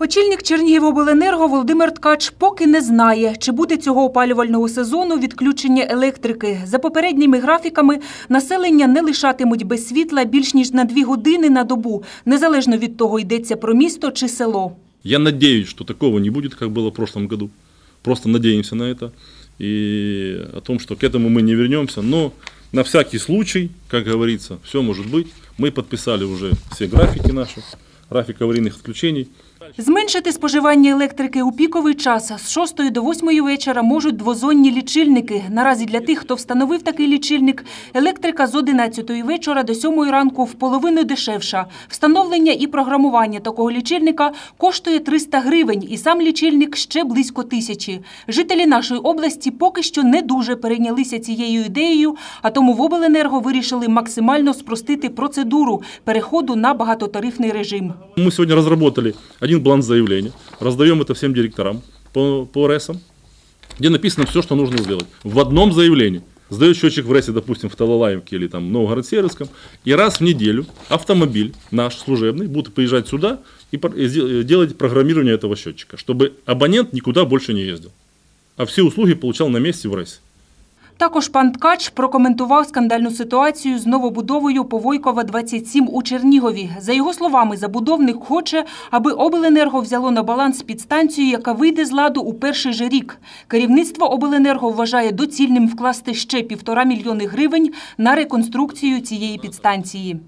Очільник Чернігівобленерго Володимир Ткач поки не знає, чи буде цього опалювального сезону відключення електрики. За попередніми графіками населення не лишатимуть без світла більш ніж на дві години на добу, незалежно від того, йдеться про місто чи село. Я надеюсь, что такого не будет, как было в прошлом году. Просто надеемся на это. И о том, что к этому мы не вернемся. Но на всякий случай, как говорится, все может быть. Мы подписали уже все графики наши, график аварийных отключений. Зменшити споживання електрики у піковий час з 6 до 8 вечора можуть двозонні лічильники. Наразі для тих, хто встановив такий лічильник, електрика з 11 вечора до 7 ранку в половину дешевша. Встановлення і програмування такого лічильника коштує 300 гривень, і сам лічильник ще близько тисячі. Жителі нашої області поки що не дуже перейнялися цією ідеєю, а тому в обленерго вирішили максимально спростити процедуру переходу на багатотарифний режим. Мы сегодня разработали один бланк заявления, раздаем это всем директорам по, по РЭСам, где написано все, что нужно сделать. В одном заявлении сдает счетчик в РЭСе, допустим, в Талалаевке или там Новгород-Северском, и раз в неделю автомобиль наш служебный будет приезжать сюда и делать программирование этого счетчика, чтобы абонент никуда больше не ездил, а все услуги получал на месте в РЭСе. Також пан Ткач прокоментував скандальну ситуацію з новобудовою Повойкова 27 у Чернігові. За його словами, забудовник хоче, аби обленерго взяло на баланс підстанцію, яка вийде з ладу у перший же рік. Керівництво обленерго вважає доцільним вкласти ще півтора мільйони гривень на реконструкцію цієї підстанції.